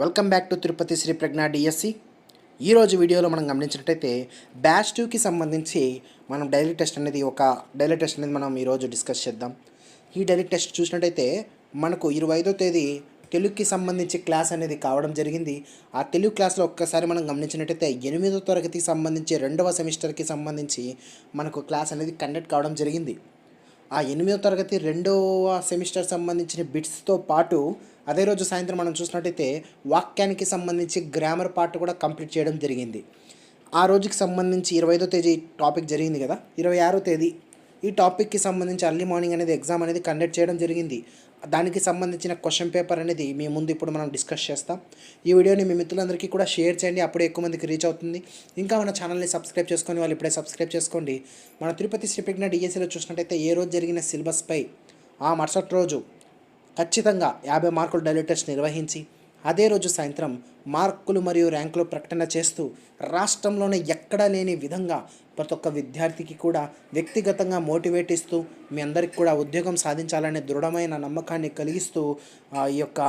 Welcome back to Tirupati Sri Pragna DSC ఈరోజు వీడియోలో మనం గమనించినట్టయితే బ్యాచ్ టూకి సంబంధించి మనం డైలీ టెస్ట్ అనేది ఒక డైలీ టెస్ట్ అనేది మనం ఈరోజు డిస్కస్ చేద్దాం. ఈ డైలీ టెస్ట్ చూసినట్టయితే మనకు ఇరవై ఐదో తేదీ తెలుగుకి సంబంధించి క్లాస్ అనేది కావడం జరిగింది. ఆ తెలుగు క్లాస్లో ఒక్కసారి మనం గమనించినట్టయితే ఎనిమిదో తరగతికి సంబంధించి రెండవ సెమిస్టర్కి సంబంధించి మనకు క్లాస్ అనేది కండక్ట్ కావడం జరిగింది. ఆ ఎనిమిదో తరగతి రెండవ సెమిస్టర్ సంబంధించిన బిట్స్తో పాటు అదే రోజు సాయంత్రం మనం చూసినట్టయితే వాక్యానికి సంబంధించి గ్రామర్ పార్ట్ కూడా కంప్లీట్ చేయడం జరిగింది. ఆ రోజుకి సంబంధించి ఇరవై ఐదో తేదీ టాపిక్ జరిగింది కదా? ఇరవై ఆరో తేదీ. ఈ టాపిక్కి సంబంధించి అర్లీ మార్నింగ్ అనేది ఎగ్జామ్ అనేది కండక్ట్ చేయడం జరిగింది. దానికి సంబంధించిన క్వశ్చన్ పేపర్ అనేది మీ ముందు ఇప్పుడు మనం డిస్కస్ చేస్తాం. ఈ వీడియోని మీ మిత్రులందరికీ కూడా షేర్ చేయండి. అప్పుడే ఎక్కువ మందికి రీచ్ అవుతుంది. ఇంకా మన ఛానల్ని సబ్స్క్రైబ్ చేసుకొని వాళ్ళు ఇప్పుడే సబ్స్క్రైబ్ చేసుకోండి. మన తిరుపతి శ్రీపెట్టిన డిఎస్సీలో చూసినట్టయితే ఏ రోజు జరిగిన సిలబస్పై ఆ మరుసటి రోజు ఖచ్చితంగా యాభై మార్కులు డైలీ టెస్ట్ నిర్వహించి అదే రోజు సాయంత్రం మార్కులు మరియు ర్యాంకులు ప్రకటన చేస్తూ రాష్ట్రంలోనే ఎక్కడా లేని విధంగా ప్రతి ఒక్క విద్యార్థికి కూడా వ్యక్తిగతంగా మోటివేట్ ఇస్తూ మీ అందరికి కూడా ఉద్యోగం సాధించాలనే దృఢమైన నమ్మకాన్ని కలిగిస్తూ ఈ యొక్క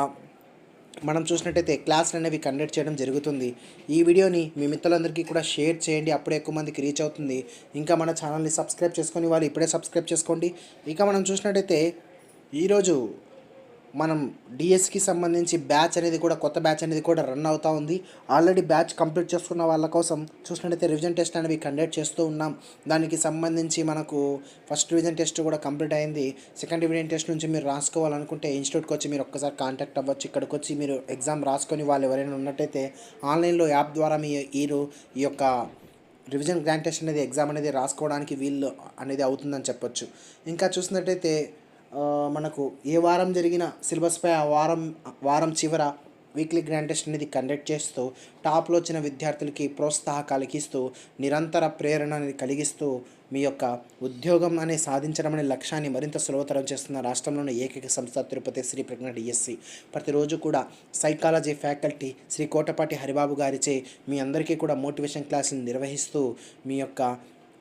మనం చూసినట్టయితే క్లాసులు అనేవి కండక్ట్ చేయడం జరుగుతుంది. ఈ వీడియోని మీ మిత్రులందరికీ కూడా షేర్ చేయండి. అప్పుడే ఎక్కువ మందికి రీచ్ అవుతుంది. ఇంకా మన ఛానల్ని సబ్స్క్రైబ్ చేసుకొని వాళ్ళు ఇప్పుడే సబ్స్క్రైబ్ చేసుకోండి. ఇక మనం చూసినట్టయితే ఈరోజు మనం డిఎస్కి సంబంధించి బ్యాచ్ అనేది కూడా కొత్త బ్యాచ్ అనేది కూడా రన్ అవుతూ ఉంది. ఆల్రెడీ బ్యాచ్ కంప్లీట్ చేసుకున్న వాళ్ళ కోసం చూసినట్టయితే రివిజన్ టెస్ట్ అనేవి కండక్ట్ చేస్తూ ఉన్నాం. దానికి సంబంధించి మనకు ఫస్ట్ రివిజన్ టెస్ట్ కూడా కంప్లీట్ అయింది. సెకండ్ రివిజన్ టెస్ట్ నుంచి మీరు రాసుకోవాలనుకుంటే ఇన్స్టిట్యూట్కి వచ్చి మీరు ఒక్కసారి కాంటాక్ట్ అవ్వచ్చు. ఇక్కడికి వచ్చి మీరు ఎగ్జామ్ రాసుకొని వాళ్ళు ఎవరైనా ఉన్నట్టయితే ఆన్లైన్లో యాప్ ద్వారా మీ ఈరు ఈ యొక్క రివిజన్ గ్రాండ్ టెస్ట్ అనేది ఎగ్జామ్ అనేది రాసుకోవడానికి వీళ్ళు అనేది అవుతుందని చెప్పొచ్చు. ఇంకా చూసినట్టయితే మనకు ఏ వారం జరిగిన సిలబస్పై ఆ వారం వారం చివర వీక్లీ గ్రాండ్ టెస్ట్ అనేది కండక్ట్ చేస్తూ టాప్లో వచ్చిన విద్యార్థులకి ప్రోత్సాహకాలు ఇస్తూ నిరంతర ప్రేరణ అనేది కలిగిస్తూ మీ యొక్క ఉద్యోగం అనే సాధించడం అనే లక్ష్యాన్ని మరింత సులభతరం చేస్తున్న రాష్ట్రంలోని ఏకైక సంస్థ తిరుపతి శ్రీ ప్రజ్ఞ డిఎస్సి. ప్రతిరోజు కూడా సైకాలజీ ఫ్యాకల్టీ శ్రీ కోటపాటి హరిబాబు గారిచే మీ అందరికీ కూడా మోటివేషన్ క్లాసులు నిర్వహిస్తూ మీ యొక్క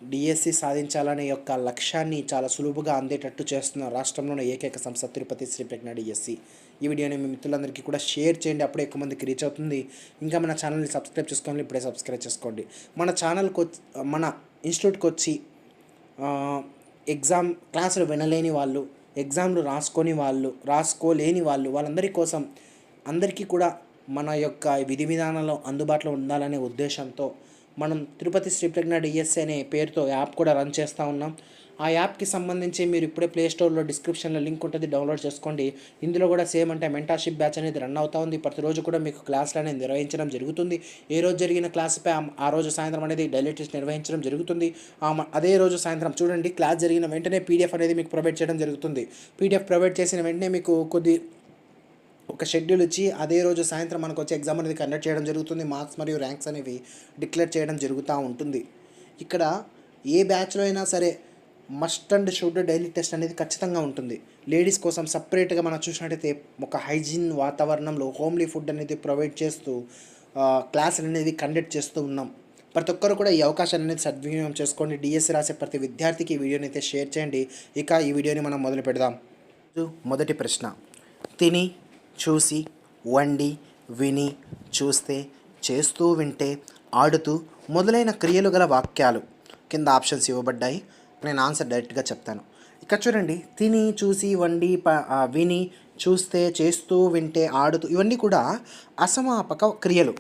డిఎస్సి సాధించాలనే యొక్క లక్ష్యాన్ని చాలా సులువుగా అందేటట్టు చేస్తున్న రాష్ట్రంలోని ఏకైక సంస్థ తిరుపతి శ్రీ ప్రజ్ఞ డిఎస్సి ఈ వీడియోని మీ మిత్రులందరికీ కూడా షేర్ చేయండి. అప్పుడే ఎక్కువ మందికి రీచ్ అవుతుంది. ఇంకా మన ఛానల్ని సబ్స్క్రైబ్ చేసుకోండి. ఇప్పుడే సబ్స్క్రైబ్ చేసుకోండి. మన ఛానల్కి వచ్చి మన ఇన్స్టిట్యూట్కి వచ్చి ఎగ్జామ్ క్లాసులు వినలేని వాళ్ళు ఎగ్జామ్లు రాసుకొని వాళ్ళు రాసుకోలేని వాళ్ళు వాళ్ళందరి కోసం అందరికీ కూడా మన యొక్క విధి విధానంలో అందుబాటులో ఉండాలనే ఉద్దేశంతో మనం తిరుపతి శ్రీ ప్రజ్ఞ డిఎస్సి అనే పేరుతో యాప్ కూడా రన్ చేస్తూ ఉన్నాం. ఆ యాప్కి సంబంధించి మీరు ఇప్పుడే ప్లే స్టోర్లో డిస్క్రిప్షన్లో లింక్ ఉంటుంది డౌన్లోడ్ చేసుకోండి. ఇందులో కూడా సేమ్ అంటే మెంటార్షిప్ బ్యాచ్ అనేది రన్ అవుతా ఉంది. ప్రతిరోజు కూడా మీకు క్లాసులు అనేది నిర్వహించడం జరుగుతుంది. ఏ రోజు జరిగిన క్లాస్పై ఆ- రోజు సాయంత్రం అనేది డైలీటెస్ట్ నిర్వహించడం జరుగుతుంది. అదే రోజు సాయంత్రం చూడండి క్లాస్ జరిగిన వెంటనే పీడిఎఫ్ అనేది మీకు ప్రొవైడ్ చేయడం జరుగుతుంది. పీడిఎఫ్ ప్రొవైడ్ చేసిన వెంటనే మీకు కొద్ది ఒక షెడ్యూల్ ఇచ్చి అదే రోజు సాయంత్రం మనకు వచ్చే ఎగ్జామ్ అనేది కండక్ట్ చేయడం జరుగుతుంది. మార్క్స్ మరియు ర్యాంక్స్ అనేవి డిక్లేర్ చేయడం జరుగుతూ ఉంటుంది. ఇక్కడ ఏ బ్యాచ్లో అయినా సరే must and should daily test అనేది ఖచ్చితంగా ఉంటుంది. లేడీస్ కోసం సపరేట్గా మనం చూసినట్టయితే ఒక హైజీన్ వాతావరణంలో హోమ్లీ ఫుడ్ అనేది ప్రొవైడ్ చేస్తూ క్లాసులు అనేది కండక్ట్ చేస్తూ ఉన్నాం. ప్రతి ఒక్కరు కూడా ఈ అవకాశాన్ని అనేది సద్వినియోగం చేసుకోండి. డిఎస్సి రాసే ప్రతి విద్యార్థికి ఈ వీడియోని అయితే షేర్ చేయండి. ఇక ఈ వీడియోని మనం మొదలు పెడదాం. మొదటి ప్రశ్న. తిని చూసి వండి విని చూస్తే చేస్తూ వింటే ఆడుతూ మొదలైన క్రియలు గల వాక్యాలు. కింద ఆప్షన్స్ ఇవ్వబడ్డాయి. నేను ఆన్సర్ డైరెక్ట్గా చెప్తాను. ఇక్కడ చూడండి. తిని చూసి వండి ప విని చూస్తే చేస్తూ వింటే ఆడుతూ ఇవన్నీ కూడా అసమాపక క్రియలు.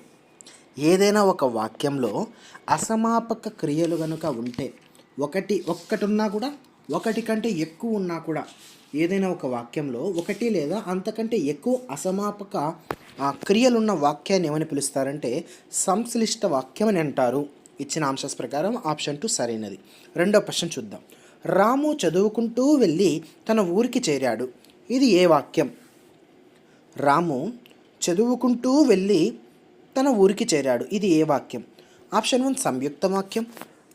ఏదైనా ఒక వాక్యంలో అసమాపక క్రియలు కనుక ఉంటే ఒకటి ఒక్కటి ఉన్నా కూడా ఒకటి కంటే ఎక్కువ ఉన్నా కూడా ఏదైనా ఒక వాక్యంలో ఒకటి లేదా అంతకంటే ఎక్కువ అసమాపక ఆ, క్రియలున్న వాక్యాన్ని ఏమని పిలుస్తారంటే సంశ్లిష్ట వాక్యం అని అంటారు. ఇచ్చిన అంశస్ ప్రకారం ఆప్షన్ టూ సరైనది. రెండో ప్రశ్న చూద్దాం. రాము చదువుకుంటూ వెళ్ళి తన ఊరికి చేరాడు. ఇది ఏ వాక్యం? రాము చదువుకుంటూ వెళ్ళి తన ఊరికి చేరాడు. ఇది ఏ వాక్యం? ఆప్షన్ వన్ సంయుక్త వాక్యం.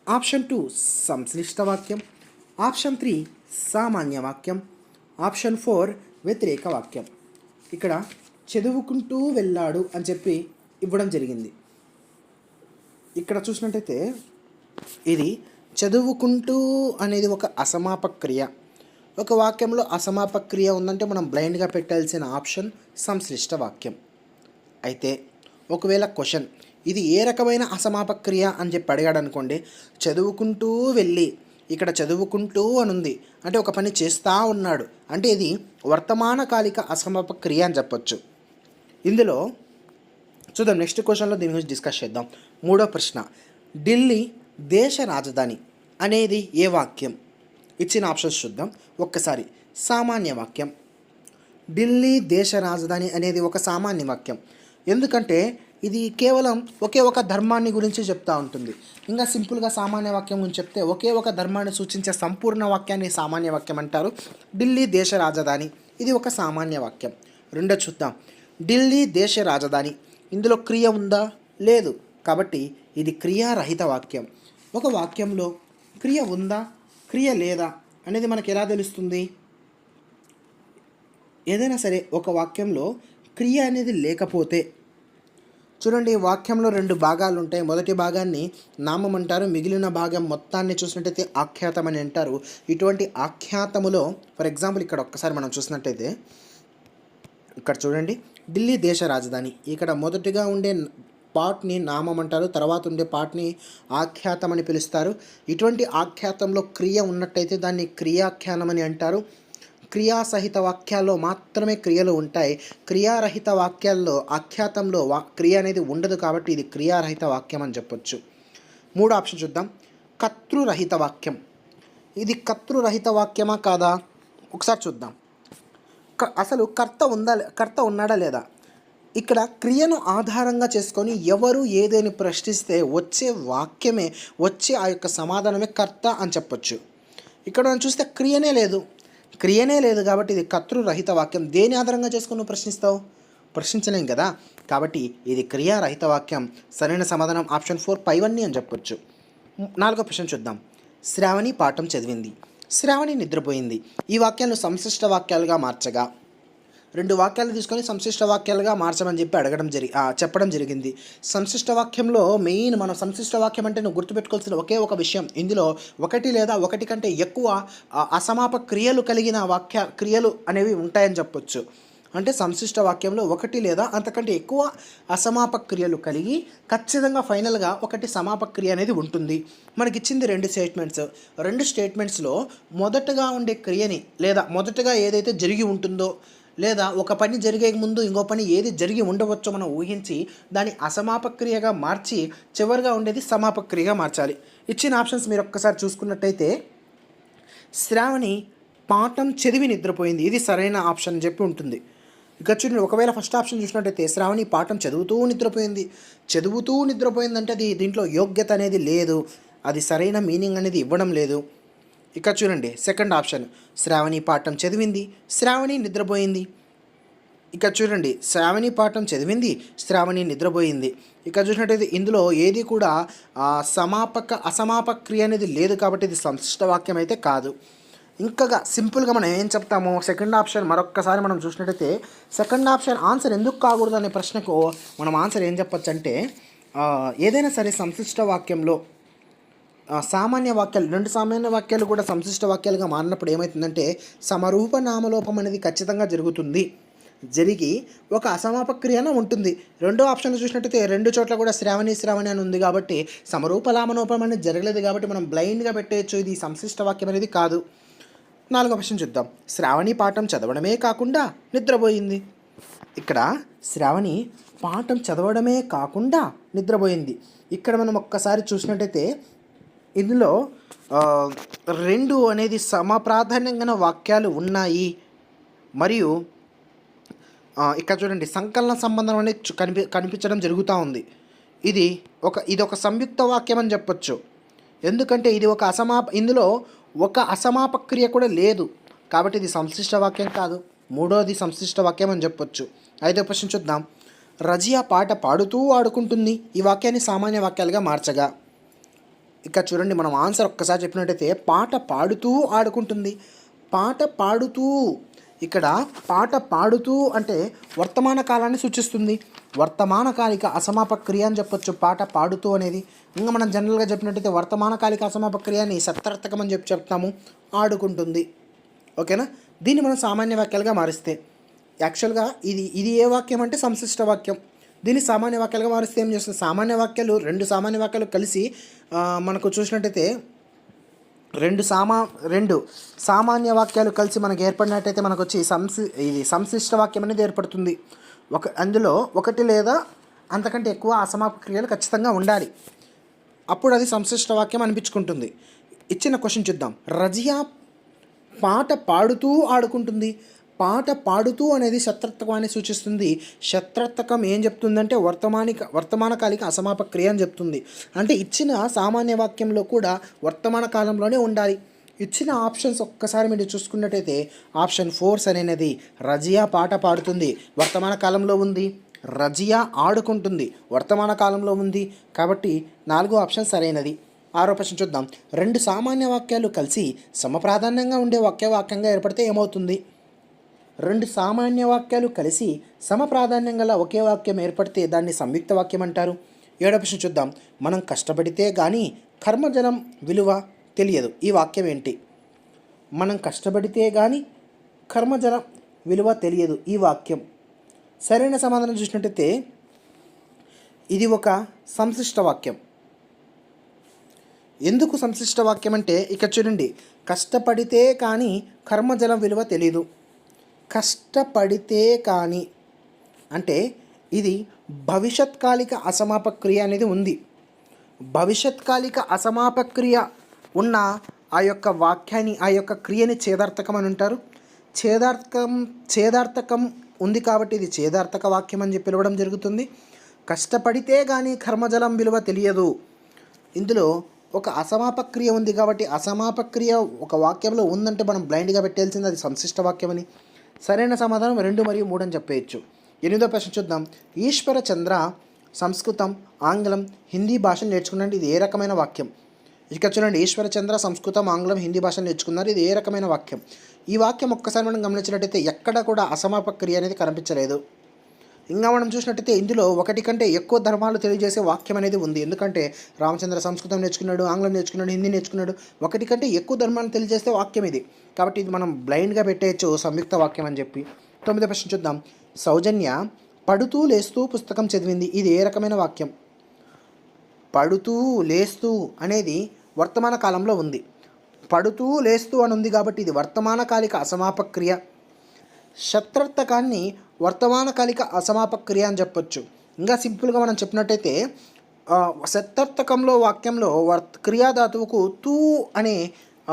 ఆప్షన్ టూ సంశ్లిష్ట వాక్యం. ఆప్షన్ త్రీ సామాన్య వాక్యం. ఆప్షన్ ఫోర్ వ్యతిరేక వాక్యం. ఇక్కడ చదువుకుంటూ వెళ్ళాడు అని చెప్పి ఇవ్వడం జరిగింది. ఇక్కడ చూసినట్టయితే ఇది చదువుకుంటూ అనేది ఒక అసమాపక క్రియ. ఒక వాక్యంలో అసమాపక క్రియ ఉందంటే మనం బ్లైండ్గా పెట్టాల్సిన ఆప్షన్ సంశ్లిష్ట వాక్యం. అయితే ఒకవేళ క్వశ్చన్ ఇది ఏ రకమైన అసమాపక క్రియ అని చెప్పి అడిగాడు అనుకోండి చదువుకుంటూ వెళ్ళి ఇక్కడ చదువుకుంటూ అని ఉంది అంటే ఒక పని చేస్తూ ఉన్నాడు. అంటే ఇది వర్తమానకాలిక అసమాపక క్రియ అని చెప్పొచ్చు. ఇందులో చూద్దాం నెక్స్ట్ క్వశ్చన్లో దీని గురించి డిస్కస్ చేద్దాం. మూడో ప్రశ్న. ఢిల్లీ దేశ రాజధాని అనేది ఏ వాక్యం? ఇచ్చిన ఆప్షన్స్ చూద్దాం. ఒక్కసారి. సామాన్య వాక్యం. ఢిల్లీ దేశ రాజధాని అనేది ఒక సామాన్య వాక్యం. ఎందుకంటే ఇది కేవలం ఒకే ఒక ధర్మాన్ని గురించి చెప్తా ఉంటుంది. ఇంకా సింపుల్గా సామాన్య వాక్యం గురించి చెప్తే ఒకే ఒక ధర్మాన్ని సూచించే సంపూర్ణ వాక్యాన్ని సామాన్య వాక్యం అంటారు. ఢిల్లీ దేశ రాజధాని. ఇది ఒక సామాన్య వాక్యం. రెండో చూద్దాం. ఢిల్లీ దేశ రాజధాని. ఇందులో క్రియ ఉందా? లేదు. కాబట్టి ఇది క్రియారహిత వాక్యం. ఒక వాక్యంలో క్రియ ఉందా? క్రియ లేదా? అనేది మనకు ఎలా తెలుస్తుంది? ఏదైనా సరే ఒక వాక్యంలో క్రియ అనేది లేకపోతే చూడండి ఈ వాక్యంలో రెండు భాగాలు ఉంటాయి. మొదటి భాగాన్ని నామం అంటారు. మిగిలిన భాగం మొత్తాన్ని చూసినట్టయితే ఆఖ్యాతం అని అంటారు. ఇటువంటి ఆఖ్యాతములో ఫర్ ఎగ్జాంపుల్ ఇక్కడ ఒక్కసారి మనం చూసినట్టయితే ఇక్కడ చూడండి ఢిల్లీ దేశ రాజధాని. ఇక్కడ మొదటిగా ఉండే పాట్ని నామం అంటారు. తర్వాత ఉండే పాట్ని ఆఖ్యాతం అని పిలుస్తారు. ఇటువంటి ఆఖ్యాతంలో క్రియ ఉన్నట్టయితే దాన్ని క్రియాఖ్యానం అని అంటారు. క్రియాసహిత వాక్యాల్లో మాత్రమే క్రియలు ఉంటాయి. క్రియారహిత వాక్యాల్లో ఆఖ్యాతంలో వా క్రియ అనేది ఉండదు కాబట్టి ఇది క్రియారహిత వాక్యం అని చెప్పొచ్చు. మూడు ఆప్షన్ చూద్దాం. కర్తృరహిత వాక్యం. ఇది కర్తృరహిత వాక్యమా కాదా? ఒకసారి చూద్దాం. క- అసలు కర్త ఉందా కర్త ఉన్నాడా లేదా? ఇక్కడ క్రియను ఆధారంగా చేసుకొని ఎవరు ఏదేని ప్రశ్నిస్తే వచ్చే వాక్యమే వచ్చే ఆ యొక్క సమాధానమే కర్త అని చెప్పొచ్చు. ఇక్కడ మనం చూస్తే క్రియనే లేదు. క్రియనే లేదు కాబట్టి ఇది కర్తృరహిత వాక్యం. దేని ఆధారంగా చేసుకుని నువ్వు ప్రశ్నిస్తావు? ప్రశ్నించలేం కదా. కాబట్టి ఇది క్రియారహిత వాక్యం. సరైన సమాధానం ఆప్షన్ ఫోర్ పైవన్నీ అని చెప్పొచ్చు. నాలుగో ప్రశ్న చూద్దాం. శ్రావణి పాఠం చదివింది. శ్రావణి నిద్రపోయింది. ఈ వాక్యాలను సంశిష్ట వాక్యాలుగా మార్చగా రెండు వాక్యాలు తీసుకొని సంశిష్ట వాక్యాలుగా మార్చమని చెప్పి అడగడం జరి చెప్పడం జరిగింది. సంశిష్ట వాక్యంలో మెయిన్ మనం సంశిష్ట వాక్యం అంటే నువ్వు గుర్తుపెట్టుకోవాల్సిన ఒకే ఒక విషయం. ఇందులో ఒకటి లేదా ఒకటి కంటే ఎక్కువ అసమాప క్రియలు కలిగిన వాక్య క్రియలు అనేవి ఉంటాయని చెప్పొచ్చు. అంటే సంశిష్ట వాక్యంలో ఒకటి లేదా అంతకంటే ఎక్కువ అసమాపక క్రియలు కలిగి ఖచ్చితంగా ఫైనల్గా ఒకటి సమాపక క్రియ అనేది ఉంటుంది. మనకి ఇచ్చింది రెండు స్టేట్మెంట్స్. రెండు స్టేట్మెంట్స్లో మొదటగా ఉండే క్రియని లేదా మొదటగా ఏదైతే జరిగి ఉంటుందో లేదా ఒక పని జరిగే ముందు ఇంకో పని ఏది జరిగి ఉండవచ్చో మనం ఊహించి దాన్ని అసమాపక్రియగా మార్చి చివరిగా ఉండేది సమాపక్రియగా మార్చాలి. ఇచ్చిన ఆప్షన్స్ మీరు ఒక్కసారి చూసుకున్నట్టయితే శ్రావణి పాఠం చదివి నిద్రపోయింది. ఇది సరైన ఆప్షన్ అని చెప్పి ఉంటుంది. ఇక చూడండి ఒకవేళ ఫస్ట్ ఆప్షన్ చూసినట్టయితే శ్రావణి పాఠం చదువుతూ నిద్రపోయింది. చదువుతూ నిద్రపోయిందంటే అది దీంట్లో యోగ్యత అనేది లేదు. అది సరైన మీనింగ్ అనేది ఇవ్వడం లేదు. ఇక చూడండి సెకండ్ ఆప్షన్ శ్రావణి పాఠం చదివింది శ్రావణి నిద్రపోయింది. ఇక చూడండి శ్రావణి పాఠం చదివింది శ్రావణి నిద్రపోయింది. ఇక చూసినట్టయితే ఇందులో ఏది కూడా సమాపక అసమాపక క్రియ అనేది లేదు కాబట్టి ఇది సంశిష్ట వాక్యం అయితే కాదు. ఇంకా సింపుల్గా మనం ఏం చెప్తాము సెకండ్ ఆప్షన్ మరొక్కసారి మనం చూసినట్టయితే సెకండ్ ఆప్షన్ ఆన్సర్ ఎందుకు కాకూడదు అనే ప్రశ్నకు మనం ఆన్సర్ ఏం చెప్పచ్చు అంటే ఏదైనా సరే సంశిష్ట వాక్యంలో సామాన్య వాక్యాలు రెండు సామాన్య వాక్యాలు కూడా సంశిష్ట వాక్యాలుగా మారినప్పుడు ఏమవుతుందంటే సమరూప నామలోపం అనేది ఖచ్చితంగా జరుగుతుంది. జరిగి ఒక అసమాపక్రియన ఉంటుంది. రెండో ఆప్షన్లో చూసినట్టయితే రెండు చోట్ల కూడా శ్రావణి శ్రావణి అని ఉంది కాబట్టి సమరూప లామనోపం అనేది జరగలేదు కాబట్టి మనం బ్లైండ్గా పెట్టేయచ్చు. ఇది సంశిష్ట వాక్యం అనేది కాదు. నాలుగో ప్రశ్న చూద్దాం. శ్రావణి పాఠం చదవడమే కాకుండా నిద్రపోయింది. ఇక్కడ శ్రావణి పాఠం చదవడమే కాకుండా నిద్రపోయింది. ఇక్కడ మనం ఒక్కసారి చూసినట్టయితే ఇందులో రెండు అనేది సమప్రాధాన్యంగా వాక్యాలు ఉన్నాయి. మరియు ఇక్కడ చూడండి సంకలన సంబంధం అనేది కనిపి కనిపించడం జరుగుతూ ఉంది. ఇది ఒక ఇది ఒక సంయుక్త వాక్యం అని చెప్పొచ్చు. ఎందుకంటే ఇది ఒక అసమాప ఇందులో ఒక అసమాపక్రియ కూడా లేదు. కాబట్టి ఇది సంశ్లిష్ట వాక్యం కాదు. మూడోది సంశ్లిష్ట వాక్యం అని చెప్పొచ్చు. ఐదో ప్రశ్న చూద్దాం. రజియా పాట పాడుతూ ఆడుకుంటుంది. ఈ వాక్యాన్ని సామాన్య వాక్యాలుగా మార్చగా. ఇక చూడండి మనం ఆన్సర్ ఒక్కసారి చెప్పినట్టయితే పాట పాడుతూ ఆడుకుంటుంది. పాట పాడుతూ ఇక్కడ పాట పాడుతూ అంటే వర్తమాన కాలాన్ని సూచిస్తుంది. వర్తమానకాలిక అసమాపక క్రియ అని చెప్పొచ్చు పాట పాడుతూ అనేది. ఇంకా మనం జనరల్గా చెప్పినట్టయితే వర్తమానకాలిక అసమాపక్రియ క్రియని సత్తార్థకం అని చెప్పి చెప్తాము ఆడుకుంటుంది. ఓకేనా? దీన్ని మనం సామాన్య వాక్యాలుగా మారిస్తే యాక్చువల్గా ఇది ఇది ఏ వాక్యం అంటే సంశిష్ట వాక్యం. దీన్ని సామాన్య వాక్యాలుగా మారిస్తే ఏం చేస్తుంది? సామాన్య వాక్యాలు రెండు సామాన్య వాక్యాలు కలిసి మనకు చూసినట్టయితే రెండు సామా రెండు సామాన్య వాక్యాలు కలిసి మనకు ఏర్పడినట్టయితే మనకు వచ్చి సంసి ఇది సంశిష్ట వాక్యం అనేది ఏర్పడుతుంది. ఒక అందులో ఒకటి లేదా అంతకంటే ఎక్కువ అసమాపక క్రియలు ఖచ్చితంగా ఉండాలి. అప్పుడు అది సంశిష్ట వాక్యం అనిపించుకుంటుంది. ఇచ్చిన క్వశ్చన్ చూద్దాం. రజియా పాట పాడుతూ ఆడుకుంటుంది. పాట పాడుతూ అనేది శత్రత్వాన్ని సూచిస్తుంది. శత్రత్వకం ఏం చెప్తుందంటే వర్తమానిక వర్తమానకాలిక అసమాపక క్రియ అని చెప్తుంది. అంటే ఇచ్చిన సామాన్య వాక్యంలో కూడా వర్తమాన కాలంలోనే ఉండాలి. ఇచ్చిన ఆప్షన్స్ ఒక్కసారి మీరు చూసుకున్నట్టయితే ఆప్షన్ ఫోర్స్ అనేది రజియా పాట పాడుతుంది. వర్తమాన కాలంలో ఉంది. రజియా ఆడుకుంటుంది. వర్తమాన కాలంలో ఉంది. కాబట్టి నాలుగో ఆప్షన్ సరైనది. ఆరో ప్రశ్న చూద్దాం. రెండు సామాన్య వాక్యాలు కలిసి సమప్రాధాన్యంగా ఉండే వాక్య వాక్యంగా ఏర్పడితే ఏమవుతుంది? రెండు సామాన్య వాక్యాలు కలిసి సమప్రాధాన్యం గల ఒకే వాక్యం ఏర్పడితే దాన్ని సంయుక్త వాక్యం అంటారు. ఏడో ప్రశ్న చూద్దాం. మనం కష్టపడితే కానీ కర్మజలం విలువ తెలియదు. ఈ వాక్యం ఏంటి? మనం కష్టపడితే కానీ కర్మజలం విలువ తెలియదు. ఈ వాక్యం. సరైన సమాధానం చూసినట్టయితే ఇది ఒక సంశిష్ట వాక్యం. ఎందుకు సంశిష్ట వాక్యం అంటే ఇక్కడ చూడండి. కష్టపడితే కానీ కర్మజలం విలువ తెలియదు కష్టపడితే కానీ అంటే ఇది భవిష్యత్కాలిక అసమాపక్రియ అనేది ఉంది. భవిష్యత్కాలిక అసమాపక్రియ ఉన్న ఆ యొక్క వాక్యాన్ని ఆ యొక్క క్రియని చేదార్థకం అని అంటారు. చేదార్థకం చేదార్థకం ఉంది కాబట్టి ఇది చేదార్థక వాక్యం అని చెప్పి పిలవడం జరుగుతుంది. కష్టపడితే కానీ కర్మజలం విలువ తెలియదు. ఇందులో ఒక అసమాపక్రియ ఉంది కాబట్టి అసమాపక్రియ ఒక వాక్యంలో ఉందంటే మనం బ్లైండ్గా పెట్టాల్సింది అది సంశిష్ట వాక్యం అని. సరైన సమాధానం రెండు మరియు మూడు అని చెప్పేయచ్చు. ఎనిమిదో ప్రశ్న చూద్దాం. ఈశ్వర చంద్ర సంస్కృతం ఆంగ్లం హిందీ భాషను నేర్చుకున్నాడు ఇది ఏ రకమైన వాక్యం? ఇక చూడండి ఈశ్వర చంద్ర సంస్కృతం ఆంగ్లం హిందీ భాషను నేర్చుకున్నారు. ఇది ఏ రకమైన వాక్యం? ఈ వాక్యం ఒక్కసారి మనం గమనించినట్టయితే ఎక్కడ కూడా అసమాప క్రియ అనేది కనిపించలేదు. ఇంకా మనం చూసినట్టయితే ఇందులో ఒకటి కంటే ఎక్కువ ధర్మాలు తెలియజేసే వాక్యం అనేది ఉంది. ఎందుకంటే రామచంద్ర సంస్కృతం నేర్చుకున్నాడు ఆంగ్లం నేర్చుకున్నాడు హిందీ నేర్చుకున్నాడు. ఒకటి కంటే ఎక్కువ ధర్మాలు తెలియజేసే వాక్యం ఇది. కాబట్టి ఇది మనం బ్లైండ్గా పెట్టేయచ్చు సంయుక్త వాక్యం అని చెప్పి. తొమ్మిదో ప్రశ్న చూద్దాం. సౌజన్య పడుతూ లేస్తూ పుస్తకం చదివింది. ఇది ఏ రకమైన వాక్యం? పడుతూ లేస్తూ అనేది వర్తమాన కాలంలో ఉంది. పడుతూ లేస్తూ అని ఉంది కాబట్టి ఇది వర్తమానకాలిక అసమాపక క్రియ. శత్రర్థకాన్ని వర్తమానకాలిక అసమాపక క్రియ అని చెప్పొచ్చు. ఇంకా సింపుల్గా మనం చెప్పినట్టయితే శత్రర్థకంలో వాక్యంలో వర్త క్రియాధాతువుకు తూ అనే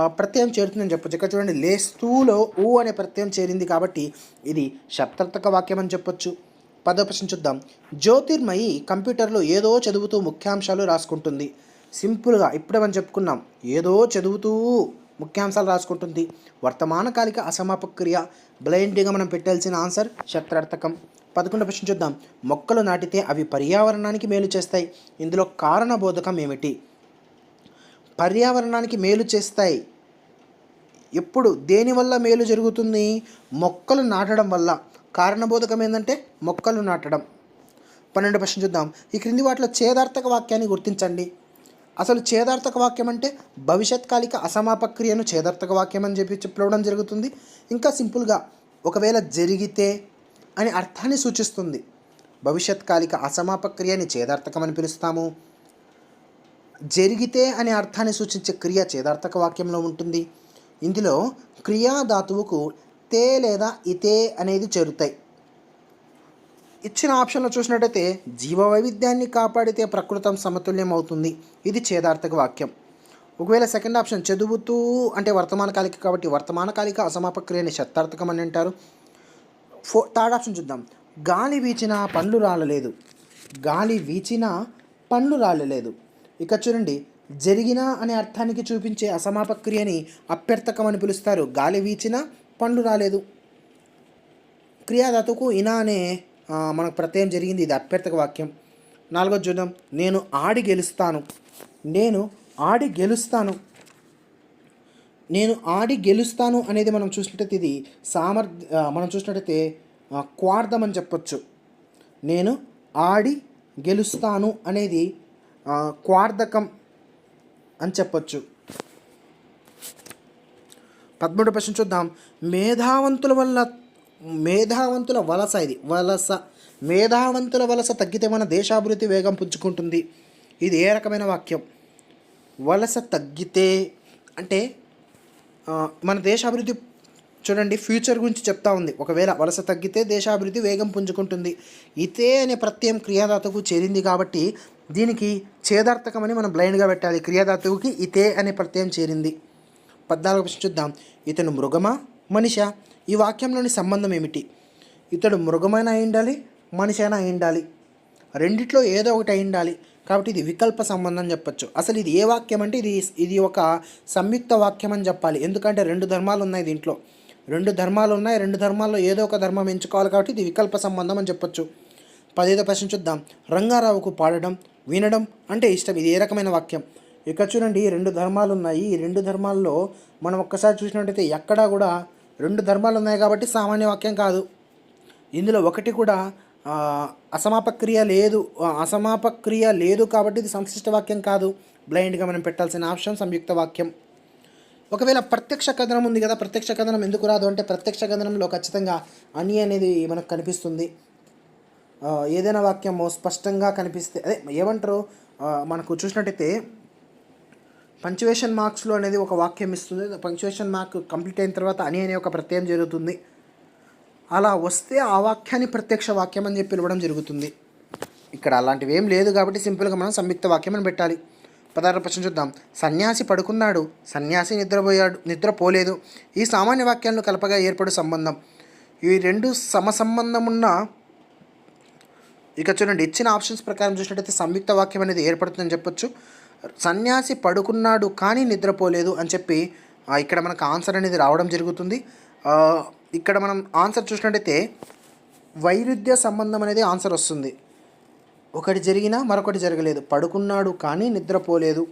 ప్రత్యయం చేరుతుందని చెప్పొచ్చు. ఇక్కడ చూడండి లేస్తూలో ఊ అనే ప్రత్యయం చేరింది కాబట్టి ఇది శబ్దార్థక వాక్యం అని చెప్పొచ్చు. పదో ప్రశ్న చూద్దాం. జ్యోతిర్మయి కంప్యూటర్లో ఏదో చదువుతూ ముఖ్యాంశాలు రాసుకుంటుంది. సింపుల్గా ఇప్పుడే మనం చెప్పుకున్నాం. ఏదో చదువుతూ ముఖ్యాంశాలు రాసుకుంటుంది. వర్తమానకాలిక అసమాపక క్రియ. బ్లైండ్గా మనం పెట్టాల్సిన ఆన్సర్ శత్రార్థకం పదకొండు ప్రశ్న చూద్దాం. మొక్కలు నాటితే అవి పర్యావరణానికి మేలు చేస్తాయి. ఇందులో కారణబోధకం ఏమిటి? పర్యావరణానికి మేలు చేస్తాయి. ఎప్పుడు? దేనివల్ల మేలు జరుగుతుంది? మొక్కలు నాటడం వల్ల. కారణబోధకం ఏంటంటే మొక్కలు నాటడం. పన్నెండు ప్రశ్న చూద్దాం. ఈ క్రింది వాటిలో చేదార్థక వాక్యాన్ని గుర్తించండి. అసలు చేదార్థక వాక్యం అంటే భవిష్యత్కాలిక అసమాపక్రియను క్రియను వాక్యం అని చెప్పి చెప్పడం జరుగుతుంది. ఇంకా సింపుల్గా ఒకవేళ జరిగితే అని అర్థాన్ని సూచిస్తుంది. భవిష్యత్కాలిక అసమాపక్రియని క్రియని అని పిలుస్తాము. జరిగితే అనే అర్థాన్ని సూచించే క్రియ చేదార్థక వాక్యంలో ఉంటుంది. ఇందులో క్రియాధాతువుకు తే లేదా ఇతే అనేది చేరుతాయి. ఇచ్చిన ఆప్షన్లో చూసినట్టయితే జీవ వైవిధ్యాన్ని కాపాడితే ప్రకృతం సమతుల్యం అవుతుంది ఇది చేదార్థక వాక్యం. ఒకవేళ సెకండ్ ఆప్షన్ చదువుతూ అంటే వర్తమానకాలిక కాబట్టి వర్తమానకాలిక అసమాపక్రియని శతార్థకం అని అంటారు. ఫో థర్డ్ ఆప్షన్ చూద్దాం. గాలి వీచిన పండ్లు రాలలేదు. గాలి వీచిన పండ్లు రాలలేదు. ఇక చూడండి జరిగిన అనే అర్థానికి చూపించే అసమాపక్రియని క్రియని అభ్యర్థకం అని పిలుస్తారు. గాలి వీచిన పండ్లు రాలేదు. క్రియాధాతుకు ఇనా అనే మనకు ప్రత్యయం జరిగింది. ఇది అభ్యర్థక వాక్యం. నాలుగో చూద్దాం నేను ఆడి గెలుస్తాను. నేను ఆడి గెలుస్తాను. నేను ఆడి గెలుస్తాను అనేది మనం చూసినట్టయితే ఇది సామర్థ్య మనం చూసినట్టయితే క్వార్థం అని చెప్పొచ్చు. నేను ఆడి గెలుస్తాను అనేది క్వార్థకం అని చెప్పొచ్చు. పదమూడు ప్రశ్న చూద్దాం. మేధావంతుల వల్ల మేధావంతుల వలస ఇది వలస. మేధావంతుల వలస తగ్గితే మన దేశాభివృద్ధి వేగం పుంజుకుంటుంది. ఇది ఏ రకమైన వాక్యం? వలస తగ్గితే అంటే మన దేశాభివృద్ధి చూడండి ఫ్యూచర్ గురించి చెప్తా ఉంది. ఒకవేళ వలస తగ్గితే దేశాభివృద్ధి వేగం పుంజుకుంటుంది. ఇతే అనే ప్రత్యయం క్రియాదాతకు చేరింది కాబట్టి దీనికి ఛేదార్థకమని మనం బ్లైండ్గా పెట్టాలి. క్రియాదాతకుకి ఇతే అనే ప్రత్యయం చేరింది. పద్నాలుగు ప్రశ్న చూద్దాం. ఇతను మృగమా? మనిషా? ఈ వాక్యంలోని సంబంధం ఏమిటి? ఇతడు మృగమైన అయి ఉండాలి మనిషి అయినా అయి ఉండాలి. రెండిట్లో ఏదో ఒకటి అయి ఉండాలి. కాబట్టి ఇది వికల్ప సంబంధం చెప్పచ్చు. అసలు ఇది ఏ వాక్యం అంటే ఇది ఇది ఒక సంయుక్త వాక్యం అని చెప్పాలి. ఎందుకంటే రెండు ధర్మాలు ఉన్నాయి దీంట్లో. రెండు ధర్మాలు ఉన్నాయి రెండు ధర్మాల్లో ఏదో ఒక ధర్మం ఎంచుకోవాలి కాబట్టి ఇది వికల్ప సంబంధం అని చెప్పొచ్చు. పదిహేదో ప్రశ్న చూద్దాం. రంగారావుకు పాడడం వినడం అంటే ఇష్టం. ఇది ఏ రకమైన వాక్యం? ఇక్కడ చూడండి రెండు ధర్మాలు ఉన్నాయి ఈ రెండు ధర్మాల్లో మనం ఒక్కసారి చూసినట్టయితే ఎక్కడా కూడా రెండు ధర్మాలు ఉన్నాయి కాబట్టి సామాన్య వాక్యం కాదు. ఇందులో ఒకటి కూడా అసమాపక్రియ లేదు. అసమాపక్రియ లేదు కాబట్టి ఇది సంశిష్ట వాక్యం కాదు. బ్లైండ్గా మనం పెట్టాల్సిన ఆప్షన్ సంయుక్త వాక్యం. ఒకవేళ ప్రత్యక్ష కథనం ఉంది కదా ప్రత్యక్ష కథనం ఎందుకు రాదు అంటే ప్రత్యక్ష కథనంలో ఖచ్చితంగా అని అనేది మనకు కనిపిస్తుంది. ఏదైనా వాక్యము స్పష్టంగా కనిపిస్తే అదే ఏమంటారు? మనకు చూసినట్టయితే పంచువేషన్ మార్క్స్లో అనేది ఒక వాక్యం ఇస్తుంది. పంచువేషన్ మార్క్ కంప్లీట్ అయిన తర్వాత అని అనే ఒక ప్రత్యయం జరుగుతుంది. అలా వస్తే ఆ వాక్యాన్ని ప్రత్యక్ష వాక్యం అని చెప్పి పిలవడం జరుగుతుంది. ఇక్కడ అలాంటివి ఏం లేదు కాబట్టి సింపుల్గా మనం సంయుక్త వాక్యం అని పెట్టాలి. పదహారు ప్రశ్న చూద్దాం. సన్యాసి పడుకున్నాడు. సన్యాసి నిద్రపోయాడు నిద్రపోలేదు. ఈ సామాన్య వాక్యాలను కలపగా ఏర్పడు సంబంధం. ఈ రెండు సమసంబంధం ఉన్న ఇక చూడండి ఇచ్చిన ఆప్షన్స్ ప్రకారం చూసినట్టయితే సంయుక్త వాక్యం అనేది ఏర్పడుతుందని చెప్పొచ్చు. సన్యాసి పడుకున్నాడు కానీ నిద్రపోలేదు అని చెప్పి ఇక్కడ మనకు ఆన్సర్ అనేది రావడం జరుగుతుంది. ఇక్కడ మనం ఆన్సర్ చూసినట్టయితే వైరుధ్య సంబంధం అనేది ఆన్సర్ వస్తుంది. ఒకటి జరిగినా మరొకటి జరగలేదు. పడుకున్నాడు కానీ నిద్రపోలేదు.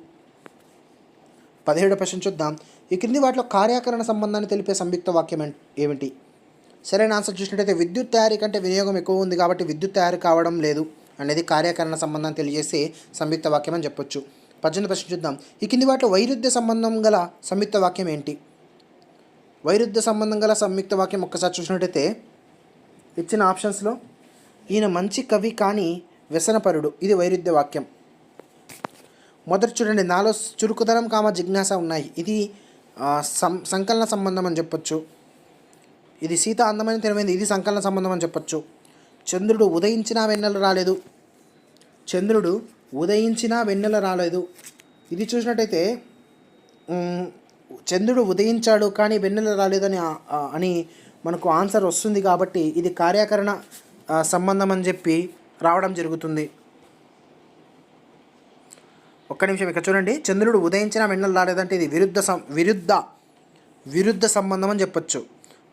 పదిహేడు ప్రశ్న చూద్దాం. ఈ క్రింది వాటిలో కార్యాకరణ సంబంధాన్ని తెలిపే సంయుక్త వాక్యం ఏమిటి? సరైన ఆన్సర్ చూసినట్టయితే విద్యుత్ తయారీ కంటే వినియోగం ఎక్కువ ఉంది కాబట్టి విద్యుత్ తయారు కావడం లేదు అనేది కార్యాకరణ సంబంధం తెలియజేసే సంయుక్త వాక్యం అని చెప్పొచ్చు. పద్దెనిమిది ప్రశ్న చూద్దాం. ఈ కింది వాటిలో వైరుధ్య సంబంధం గల సంయుక్త వాక్యం ఏంటి? వైరుధ్య సంబంధం గల సంయుక్త వాక్యం ఒక్కసారి చూసినట్టయితే ఇచ్చిన ఆప్షన్స్లో ఈయన మంచి కవి కానీ వ్యసనపరుడు. ఇది వైరుధ్య వాక్యం. మొదటి చూడండి. నాలో చురుకుదనం కామ జిజ్ఞాస ఉన్నాయి. ఇది సం సంకలన సంబంధం అని చెప్పొచ్చు. ఇది సీత అందమైన తినమైంది ఇది సంకలన సంబంధం అని చెప్పొచ్చు. చంద్రుడు ఉదయించినా వెన్నెల రాలేదు. చంద్రుడు ఉదయించినా వెన్నెల రాలేదు. ఇది చూసినట్టయితే చంద్రుడు ఉదయించాడు కానీ వెన్నెల రాలేదని అని మనకు ఆన్సర్ వస్తుంది కాబట్టి ఇది కార్యాకరణ సంబంధం అని చెప్పి రావడం జరుగుతుంది. ఒక్క నిమిషం ఇక్కడ చూడండి. చంద్రుడు ఉదయించినా వెన్నెల రాలేదంటే ఇది విరుద్ధ సం విరుద్ధ విరుద్ధ సంబంధం అని చెప్పచ్చు.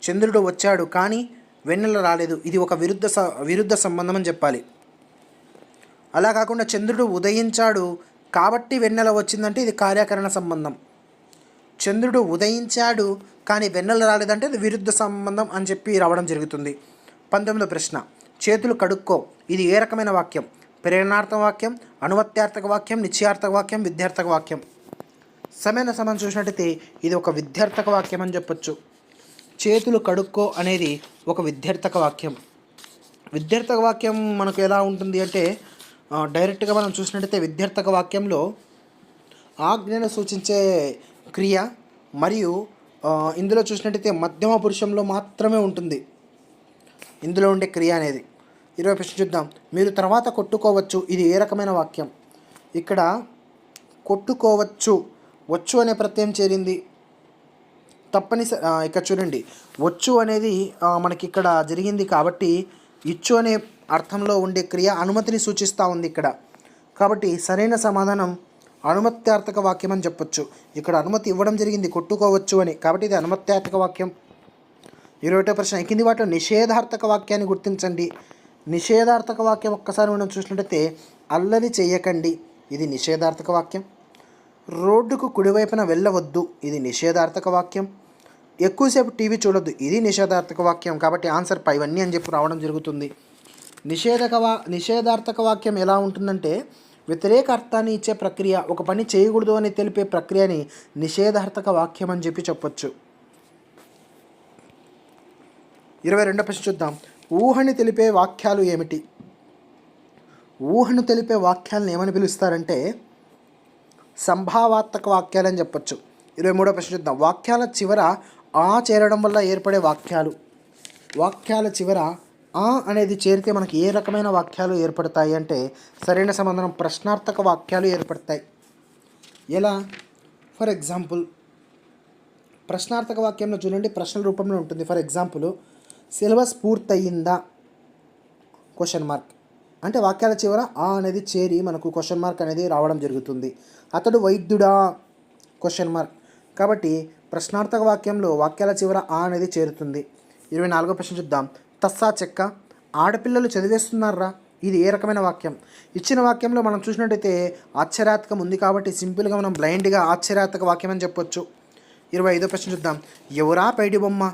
చంద్రుడు వచ్చాడు కానీ వెన్నెల రాలేదు. ఇది ఒక విరుద్ధ స విరుద్ధ సంబంధం అని చెప్పాలి. అలా కాకుండా చంద్రుడు ఉదయించాడు కాబట్టి వెన్నెల వచ్చిందంటే ఇది కార్యాకరణ సంబంధం. చంద్రుడు ఉదయించాడు కానీ వెన్నెల రాలేదంటే ఇది విరుద్ధ సంబంధం అని చెప్పి రావడం జరుగుతుంది. పంతొమ్మిదో ప్రశ్న. చేతులు కడుక్కో. ఇది ఏ రకమైన వాక్యం? ప్రేరణార్థక వాక్యం అనువత్యార్థక వాక్యం నిశ్చయార్థక వాక్యం విద్యార్థక వాక్యం. సమైన సమయం చూసినట్టయితే ఇది ఒక విద్యార్థక వాక్యం అని చెప్పొచ్చు. చేతులు కడుక్కో అనేది ఒక విద్యార్థక వాక్యం. విద్యార్థక వాక్యం మనకు ఎలా ఉంటుంది అంటే డైరెక్ట్గా మనం చూసినట్టయితే విద్యార్థక వాక్యంలో ఆజ్ఞను సూచించే క్రియ మరియు ఇందులో చూసినట్టయితే మధ్యమ పురుషంలో మాత్రమే ఉంటుంది. ఇందులో ఉండే క్రియ అనేది. ఇరవై ప్రశ్న చూద్దాం. మీరు తర్వాత కొట్టుకోవచ్చు. ఇది ఏ రకమైన వాక్యం? ఇక్కడ కొట్టుకోవచ్చు. వచ్చు అనే ప్రత్యయం చేరింది. తప్పనిసరి ఇక్కడ చూడండి. వచ్చు అనేది మనకి ఇక్కడ జరిగింది కాబట్టి ఇచ్చు అనే అర్థంలో ఉండే క్రియ అనుమతిని సూచిస్తూ ఉంది ఇక్కడ. కాబట్టి సరైన సమాధానం అనుమత్యార్థక వాక్యం అని చెప్పొచ్చు. ఇక్కడ అనుమతి ఇవ్వడం జరిగింది కొట్టుకోవచ్చు అని. కాబట్టి ఇది అనుమత్యార్థక వాక్యం. ఇరవై ఒకటో ప్రశ్న కింది వాటిలో నిషేధార్థక వాక్యాన్ని గుర్తించండి. నిషేధార్థక వాక్యం ఒక్కసారి మనం చూసినట్టయితే అల్లరి చేయకండి. ఇది నిషేధార్థక వాక్యం. రోడ్డుకు కుడివైపున వెళ్ళవద్దు. ఇది నిషేధార్థక వాక్యం. ఎక్కువసేపు టీవీ చూడొద్దు. ఇది నిషేధార్థక వాక్యం. కాబట్టి ఆన్సర్ పైవన్నీ అని చెప్పి రావడం జరుగుతుంది. నిషేధక వా నిషేధార్థక వాక్యం ఎలా ఉంటుందంటే వ్యతిరేక అర్థాన్ని ఇచ్చే ప్రక్రియ ఒక పని చేయకూడదు అని తెలిపే ప్రక్రియని నిషేధార్థక వాక్యం అని చెప్పి చెప్పొచ్చు. ఇరవై రెండో ప్రశ్న చూద్దాం. ఊహని తెలిపే వాక్యాలు ఏమిటి? ఊహను తెలిపే వాక్యాలను ఏమని పిలుస్తారంటే సంభావాత్మక వాక్యాలు అని చెప్పొచ్చు. ఇరవై మూడో ప్రశ్న చూద్దాం. వాక్యాల చివర ఆ చేరడం వల్ల ఏర్పడే వాక్యాలు. వాక్యాల చివర ఆ అనేది చేరితే మనకి ఏ రకమైన వాక్యాలు ఏర్పడతాయి అంటే సరైన సమాధానం ప్రశ్నార్థక వాక్యాలు ఏర్పడతాయి. ఎలా? ఫర్ ఎగ్జాంపుల్ ప్రశ్నార్థక వాక్యంలో చూడండి ప్రశ్నల రూపంలో ఉంటుంది. ఫర్ ఎగ్జాంపుల్ సిలబస్ పూర్తయిందా? క్వశ్చన్ మార్క్ అంటే వాక్యాల చివర ఆ అనేది చేరి మనకు క్వశ్చన్ మార్క్ అనేది రావడం జరుగుతుంది. అతడు వైద్యుడా? క్వశ్చన్ మార్క్ కాబట్టి ప్రశ్నార్థక వాక్యంలో వాక్యాల చివర ఆ అనేది చేరుతుంది. ఇరవై నాలుగో ప్రశ్న చూద్దాం. తస్సా చెక్క ఆడపిల్లలు చదివేస్తున్నారా? ఇది ఏ రకమైన వాక్యం? ఇచ్చిన వాక్యంలో మనం చూసినట్టయితే ఆశ్చర్యాత్మకం ఉంది కాబట్టి సింపుల్గా మనం బ్లైండ్గా ఆశ్చర్యాత్మక వాక్యం అని చెప్పొచ్చు. ఇరవై ఐదో ప్రశ్న చూద్దాం. ఎవరా పైడి బొమ్మ?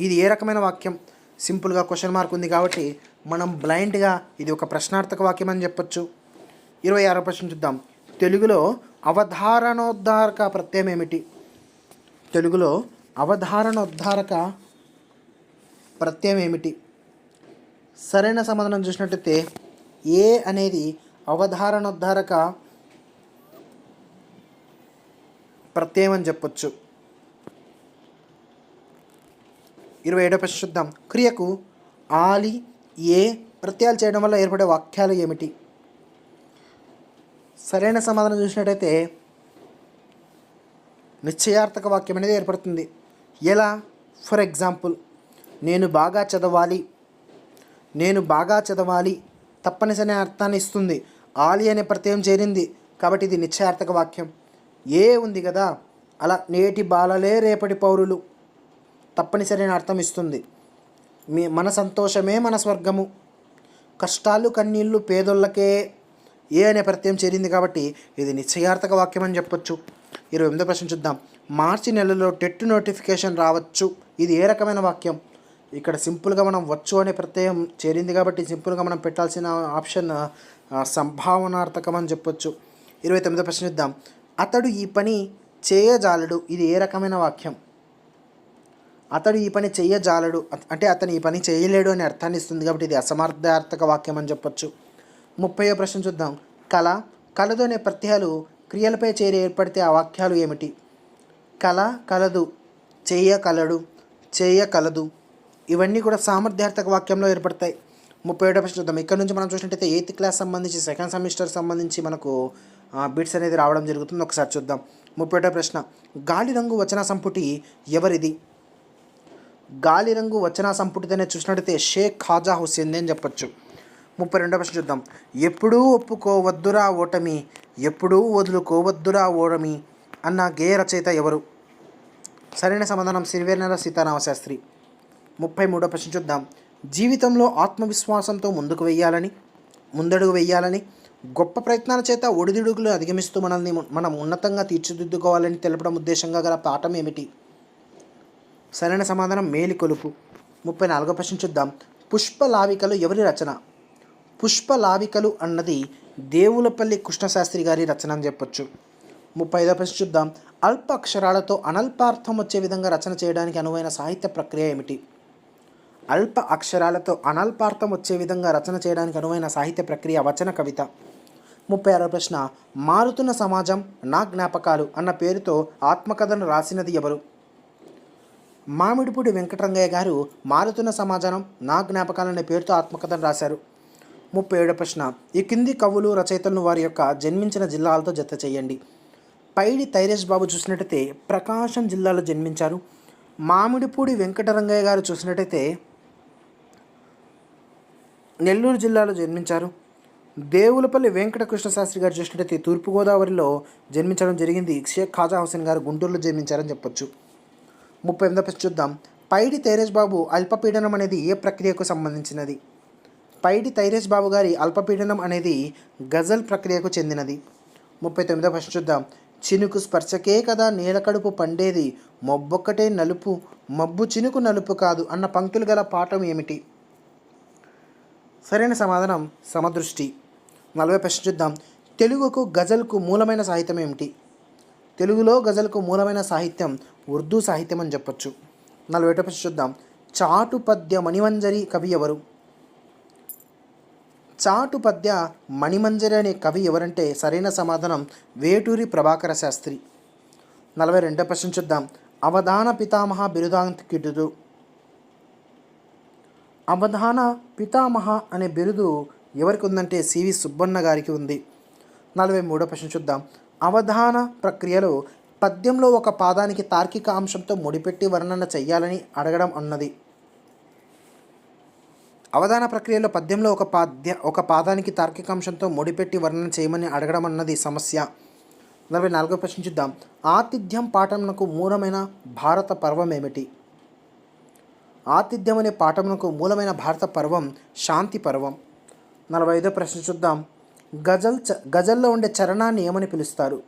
ఇది ఏ రకమైన వాక్యం? సింపుల్గా క్వశ్చన్ మార్క్ ఉంది కాబట్టి మనం బ్లైండ్గా ఇది ఒక ప్రశ్నార్థక వాక్యం అని చెప్పొచ్చు. ఇరవై ఆరో ప్రశ్న చూద్దాం. తెలుగులో అవధారణోద్ధారక ప్రత్యయం ఏమిటి? తెలుగులో అవధారణోద్ధారక ప్రత్యయం ఏమిటి సరైన సమాధానం చూసినట్టయితే ఏ అనేది అవధారణోద్ధారక ప్రత్యయం అని చెప్పొచ్చు. ఇరవై ఏడవ ప్రశ్న చూద్దాం. క్రియకు ఆలి ఏ ప్రత్యయాలు చేయడం వల్ల ఏర్పడే వాక్యాలు ఏమిటి? సరైన సమాధానం చూసినట్టయితే నిశ్చయార్థక వాక్యం అనేది ఏర్పడుతుంది. ఎలా? ఫర్ ఎగ్జాంపుల్ నేను బాగా చదవాలి. నేను బాగా చదవాలి తప్పనిసరి అర్థాన్ని ఇస్తుంది. ఆలి అనే ప్రత్యయం చేరింది. కాబట్టి ఇది నిశ్చయార్థక వాక్యం. ఏ ఉంది కదా? అలా నేటి బాలలే రేపటి పౌరులు. తప్పనిసరి అర్థం ఇస్తుంది. మీ మన సంతోషమే మన స్వర్గము. కష్టాలు కన్నీళ్ళు పేదోళ్ళకే ఏ అనే ప్రత్యయం చేరింది కాబట్టి ఇది నిశ్చయార్థక వాక్యం అని చెప్పొచ్చు. ఇరవై ఎనిమిదో ప్రశ్న చూద్దాం. మార్చి నెలలో టెట్ నోటిఫికేషన్ రావచ్చు. ఇది ఏ రకమైన వాక్యం? ఇక్కడ సింపుల్గా మనం వచ్చు అనే ప్రత్యయం చేరింది కాబట్టి సింపుల్గా మనం పెట్టాల్సిన ఆప్షన్ సంభావనార్థకం అని చెప్పొచ్చు. ఇరవై తొమ్మిదో ప్రశ్న చూద్దాం. అతడు ఈ పని చేయజాలడు. ఇది ఏ రకమైన వాక్యం? అతడు ఈ పని చేయజాలడు. అంటే అతను ఈ పని చేయలేడు అనే అర్థాన్ని ఇస్తుంది కాబట్టి ఇది అసమర్థార్థక వాక్యం అని చెప్పొచ్చు. ముప్పయో ప్రశ్న చూద్దాం. కళ కళతోనే ప్రత్యయాలు క్రియలపై చేరి ఏర్పడితే ఆ వాక్యాలు ఏమిటి? కళ కలదు చేయకలడు చేయకలదు. ఇవన్నీ కూడా సామర్థ్యార్థక వాక్యంలో ఏర్పడతాయి. ముప్పై ఏడవ ప్రశ్న చూద్దాం. ఇక్కడ నుంచి మనం చూసినట్టయితే ఎయిత్ క్లాస్ సంబంధించి సెకండ్ సెమిస్టర్ సంబంధించి మనకు బిట్స్ అనేది రావడం జరుగుతుంది. ఒకసారి చూద్దాం. ముప్పై ఏడవ ప్రశ్న. గాలి రంగు వచన సంపుటి ఎవరిది? గాలి రంగు వచన సంపుటితోనే చూసినట్టయితే షేక్ ఖాజా హుస్సేన్ అని చెప్పొచ్చు. ముప్పై రెండవ ప్రశ్న చూద్దాం. ఎప్పుడూ ఒప్పుకోవద్దురా ఓటమి. ఎప్పుడూ వదులుకోవద్దురా ఓడమి అన్న గేయ రచయిత ఎవరు? సరైన సమాధానం సిరివేర్నర సీతారామశాస్త్రి. ముప్పై మూడో ప్రశ్న చూద్దాం. జీవితంలో ఆత్మవిశ్వాసంతో ముందుకు వెయ్యాలని ముందడుగు వెయ్యాలని గొప్ప ప్రయత్నాల చేత ఒడిదుడుగులు అధిగమిస్తూ మనల్ని మనం ఉన్నతంగా తీర్చిదిద్దుకోవాలని తెలపడం ఉద్దేశంగా గల పాఠం ఏమిటి? సరైన సమాధానం మేలికొలుపు ముప్పై నాలుగో ప్రశ్న చూద్దాం. పుష్పలావికలు ఎవరి రచన? పుష్పలావికలు అన్నది దేవులపల్లి కృష్ణశాస్త్రి గారి రచన అని చెప్పొచ్చు. ముప్పై ఐదో ప్రశ్న చూద్దాం. అల్ప అక్షరాలతో అనల్పార్థం వచ్చే విధంగా రచన చేయడానికి అనువైన సాహిత్య ప్రక్రియ ఏమిటి? అల్ప అక్షరాలతో అనల్పార్థం వచ్చే విధంగా రచన చేయడానికి అనువైన సాహిత్య ప్రక్రియ వచన కవిత. ముప్పై ఆరో ప్రశ్న మారుతున్న సమాజం నా జ్ఞాపకాలు అన్న పేరుతో ఆత్మకథను రాసినది ఎవరు? మామిడిపూడి వెంకటరంగయ్య గారు మారుతున్న సమాజం నా జ్ఞాపకాలు అనే పేరుతో ఆత్మకథను రాశారు. ముప్పై ఏడో ప్రశ్న. ఈ కింది కవులు రచయితలను వారి యొక్క జన్మించిన జిల్లాలతో జత చేయండి. పైడి తైరేష్ బాబు చూసినట్టయితే ప్రకాశం జిల్లాలో జన్మించారు. మామిడిపూడి వెంకటరంగయ్య గారు చూసినట్టయితే నెల్లూరు జిల్లాలో జన్మించారు. దేవులపల్లి వెంకటకృష్ణ శాస్త్రి గారు చూసినట్టయితే తూర్పుగోదావరిలో జన్మించడం జరిగింది. షేక్ ఖాజా హుసేన్ గారు గుంటూరులో జన్మించారని చెప్పొచ్చు. ముప్పై ఎనిమిదో ప్రశ్న చూద్దాం. పైడి తైరేష్ బాబు అల్పపీడనం అనేది ఏ ప్రక్రియకు సంబంధించినది? పైడి తైరేష్ బాబు గారి అల్పపీడనం అనేది గజల్ ప్రక్రియకు చెందినది. ముప్పై తొమ్మిదో ప్రశ్న చూద్దాం. చినుకు స్పర్శకే కదా నీలకడుపు పండేది. మబ్బొక్కటే నలుపు మబ్బు చినుకు నలుపు కాదు అన్న పంక్తులు గల పాఠం ఏమిటి? సరైన సమాధానం సమదృష్టి. నలభై ప్రశ్న చూద్దాం. తెలుగుకు గజల్కు మూలమైన సాహిత్యం ఏమిటి? తెలుగులో గజల్కు మూలమైన సాహిత్యం ఉర్దూ సాహిత్యం అని చెప్పొచ్చు. నలభై ఒకటో ప్రశ్న చూద్దాం. చాటు పద్య మణివంజరి కవి ఎవరు? చాటు పద్య మణిమంజరి అనే కవి ఎవరంటే సరైన సమాధానం వేటూరి ప్రభాకర శాస్త్రి. నలభై రెండో ప్రశ్న చూద్దాం. అవధాన పితామహ బిరుదాంకితుడు అవధాన పితామహ అనే బిరుదు ఎవరికి ఉందంటే సివి సుబ్బన్న గారికి ఉంది. నలభై మూడో ప్రశ్న చూద్దాం. అవధాన ప్రక్రియలో పద్యంలో ఒక పాదానికి తార్కిక అంశంతో ముడిపెట్టి వర్ణన చేయాలని అడగడం అన్నది. అవధాన ప్రక్రియలో పద్యంలో ఒక పాద్య ఒక పాదానికి తార్కిక అంశంతో ముడిపెట్టి వర్ణన చేయమని అడగడం అన్నది సమస్య. నలభై నాలుగో ప్రశ్న చూద్దాం. ఆతిథ్యం పాఠమునకు మూలమైన భారత పర్వం ఏమిటి ఆతిథ్యం అనే పాఠమునకు మూలమైన భారత పర్వం శాంతి పర్వం. నలభై ఐదో ప్రశ్న చూద్దాం. గజల్ చ గజల్లో ఉండే చరణాన్ని ఏమని పిలుస్తారు?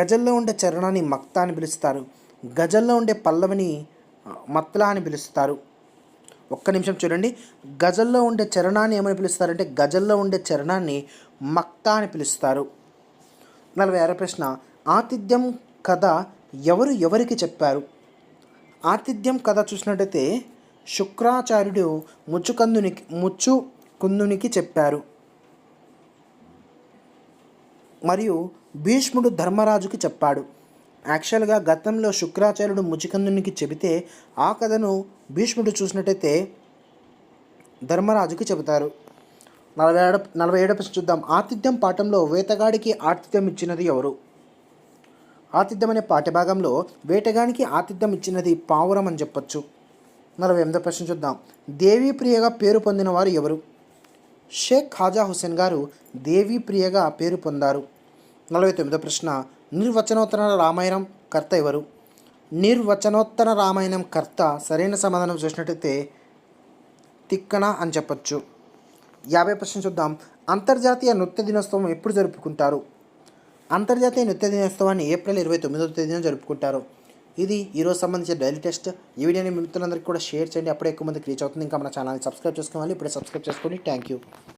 గజల్లో ఉండే చరణాన్ని మక్తా అని పిలుస్తారు. గజల్లో ఉండే పల్లవిని మత్లా అని పిలుస్తారు. ఒక్క నిమిషం చూడండి. గజల్లో ఉండే చరణాన్ని ఏమని పిలుస్తారంటే గజల్లో ఉండే చరణాన్ని మక్తా అని పిలుస్తారు. నలభై ఆరో ప్రశ్న. ఆతిథ్యం కథ ఎవరు ఎవరికి చెప్పారు? ఆతిథ్యం కథ చూసినట్టయితే శుక్రాచార్యుడు ముచ్చుకందునికి ముచ్చు కుందునికి చెప్పారు. మరియు భీష్ముడు ధర్మరాజుకి చెప్పాడు. యాక్చువల్గా గతంలో శుక్రాచార్యుడు ముచికందునికి చెబితే ఆ కథను భీష్ముడు చూసినట్టయితే ధర్మరాజుకి చెబుతారు. నలభై ఏడు నలభై ఏడు ప్రశ్న చూద్దాం. ఆతిథ్యం పాఠంలో వేటగాడికి ఆతిథ్యం ఇచ్చినది ఎవరు? ఆతిథ్యం అనే పాఠ్యభాగంలో వేటగానికి ఆతిథ్యం ఇచ్చినది పావురం అని చెప్పొచ్చు. నలభై ఎనిమిదో ప్రశ్న చూద్దాం. దేవీ ప్రియగా పేరు పొందిన వారు ఎవరు? షేక్ ఖాజా హుస్సేన్ గారు దేవీ ప్రియగా పేరు పొందారు. నలభై తొమ్మిదో ప్రశ్న నిర్వచనోత్తర రామాయణం కర్త ఎవరు? నిర్వచనోత్తర రామాయణం కర్త సరైన సమాధానం చూసినట్టయితే తిక్కన అని చెప్పచ్చు. యాభై ప్రశ్న చూద్దాం. అంతర్జాతీయ నృత్య దినోత్సవం ఎప్పుడు జరుపుకుంటారు? అంతర్జాతీయ నృత్య దినోత్సవాన్ని ఏప్రిల్ ఇరవై తొమ్మిదవ తేదీన జరుపుకుంటారు. ఇది ఈరోజు సంబంధించిన డైలీ టెస్ట్. ఈ వీడియోని మిత్రులందరికీ కూడా షేర్ చేయండి. అప్పుడే ఎక్కువ మందికి రీచ్ అవుతుంది. ఇంకా మన ఛానల్ని సబ్స్క్రైబ్ చేసుకోవాలి. ఇప్పుడే సబ్స్క్రైబ్ చేసుకోండి. Thank you